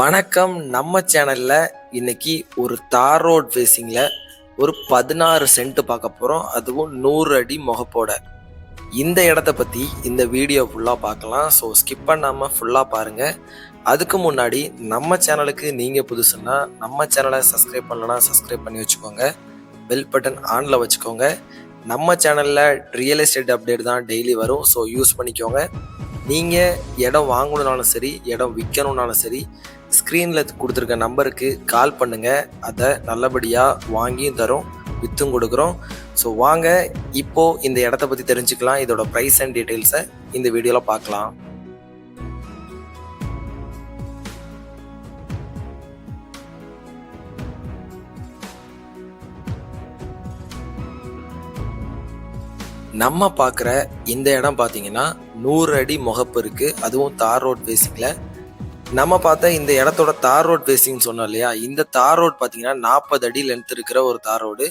வணக்கம். நம்ம சேனலில் இன்னைக்கு ஒரு தார் ரோட் ஃபேஸிங்கில் ஒரு பதினாறு சென்ட் பார்க்க போகிறோம் அதுவும் நூறு அடி முகப்போட. இந்த இடத்த பற்றி இந்த வீடியோ ஃபுல்லாக பார்க்கலாம். ஸோ ஸ்கிப் பண்ணாமல் ஃபுல்லாக பாருங்கள் அதுக்கு முன்னாடி நம்ம சேனலுக்கு நீங்கள் புதுசுன்னா நம்ம சேனலை சப்ஸ்கிரைப் பண்ணலன்னா சப்ஸ்கிரைப் பண்ணி வச்சுக்கோங்க. பெல் பட்டன் ஆனில் வச்சுக்கோங்க. நம்ம சேனலில் ரியல் எஸ்டேட் அப்டேட் தான் டெய்லி வரும். ஸோ யூஸ் பண்ணிக்கோங்க. நீங்கள் இடம் வாங்கணுனாலும் சரி இடம் விற்கணுன்னாலும் சரி ஸ்க்ரீனில் கொடுத்துருக்க நம்பருக்கு கால் பண்ணுங்கள் அதை நல்லபடியாக வாங்கியும் தரோம் விற்றும் கொடுக்குறோம். ஸோ வாங்க இப்போது இந்த இடத்த பற்றி தெரிஞ்சுக்கலாம். இதோட ப்ரைஸ் அண்ட் டீட்டெயில்ஸை இந்த வீடியோவில் பார்க்கலாம். நம்ம பார்க்குற இந்த இடம் பார்த்தீங்கன்னா நூறு அடி முகப்பு இருக்குது அதுவும் தார் ரோட் பேசிக்கில் நம்ம பார்த்த இந்த இடத்தோட தார் ரோட் பேசிங் சொன்னோம் இல்லையா? இந்த தார் ரோட் பார்த்தீங்கன்னா நாற்பது அடி லென்த் இருக்கிற ஒரு தார் ரோடு.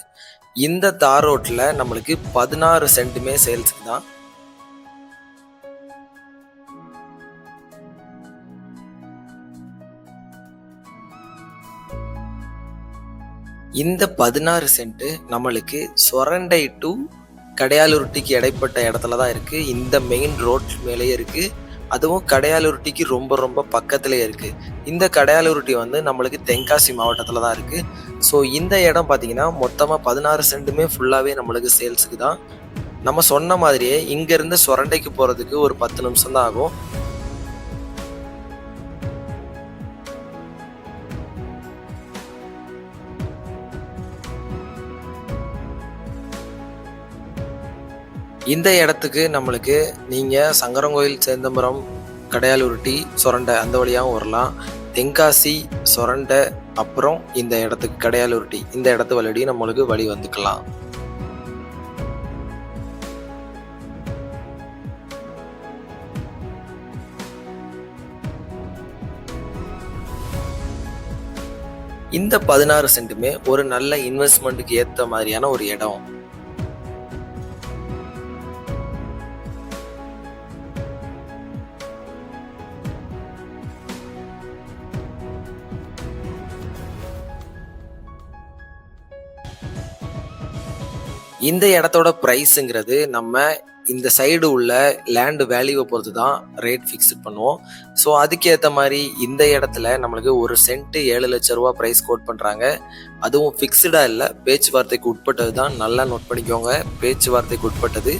இந்த தார் ரோட்டில் நம்மளுக்கு பதினாறு சென்ட்டுமே சேல்ஸுக்கு தான். இந்த பதினாறு சென்ட் நம்மளுக்கு சொரண்டை டு கடையாலுருட்டிக்கு இடைப்பட்ட இடத்துல தான் இருக்கு. இந்த மெயின் ரோட் மேலேயே இருக்கு. அதுவும் கடையாலுருட்டிக்கு ரொம்ப ரொம்ப பக்கத்துலேயே இருக்குது இந்த கடையாலுருட்டி வந்து நம்மளுக்கு தென்காசி மாவட்டத்தில் தான் இருக்குது ஸோ இந்த இடம் பார்த்தீங்கன்னா மொத்தமாக பதினாறு சென்ட்டுமே ஃபுல்லாகவே நம்மளுக்கு சேல்ஸுக்கு தான். நம்ம சொன்ன மாதிரியே இங்கேருந்து சொரண்டைக்கு போகிறதுக்கு ஒரு பத்து நிமிஷம் தான் ஆகும். இந்த இடத்துக்கு நம்மளுக்கு நீங்கள் சங்கரங்கோயில் சேந்தம்பரம் கடையாலுருட்டி சுரண்டை அந்த வழியாகவும் வரலாம். தென்காசி சுரண்டை அப்புறம் இந்த இடத்துக்கு கடையாலுருட்டி இந்த இடத்து வழியும் நம்மளுக்கு வழி வந்துக்கலாம். இந்த பதினாறு சென்ட்டுமே ஒரு நல்ல இன்வெஸ்ட்மெண்ட்டுக்கு ஏற்ற மாதிரியான ஒரு இடம். இந்த இடத்தோட ப்ரைஸுங்கிறது நம்ம இந்த சைடு உள்ள லேண்டு வேல்யூவை பொறுத்து தான் ரேட் ஃபிக்ஸ் பண்ணுவோம். ஸோ அதுக்கேற்ற மாதிரி இந்த இடத்துல நம்மளுக்கு ஒரு சென்ட்டு ஏழு லட்ச ரூபா ப்ரைஸ் கோட் பண்ணுறாங்க அதுவும் ஃபிக்ஸ்டாக இல்லை பேச்சுவார்த்தைக்கு உட்பட்டது தான் நல்லா நோட் பண்ணிக்கோங்க பேச்சுவார்த்தைக்கு உட்பட்டது.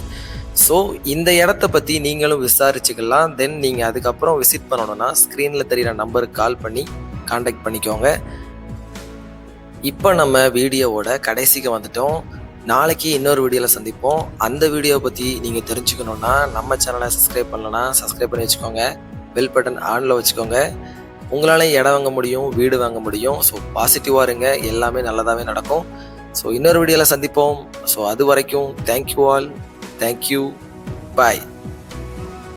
ஸோ இந்த இடத்த பற்றி நீங்களும் விசாரிச்சுக்கலாம். தென் நீங்கள் அதுக்கப்புறம் விசிட் பண்ணணும்னா ஸ்க்ரீனில் தெரிகிற நம்பருக்கு கால் பண்ணி காண்டாக்ட் பண்ணிக்கோங்க. இப்போ நம்ம வீடியோவோட கடைசிக்கு வந்துட்டோம். நாளைக்கு இன்னொரு வீடியோவில் சந்திப்போம். அந்த வீடியோவை பற்றி நீங்கள் தெரிஞ்சுக்கணுன்னா நம்ம சேனலை சப்ஸ்கிரைப் பண்ணலன்னா சப்ஸ்கிரைப் பண்ணி வச்சுக்கோங்க. பெல் பட்டன் ஆனில் வச்சுக்கோங்க. உங்களால் இடம் வாங்க முடியும் வீடு வாங்க முடியும். ஸோ பாசிட்டிவாக இருங்க. எல்லாமே நல்லதாகவே நடக்கும். ஸோ இன்னொரு வீடியோவில் சந்திப்போம். ஸோ அது வரைக்கும் தேங்க்யூ ஆல் தேங்க்யூ பாய்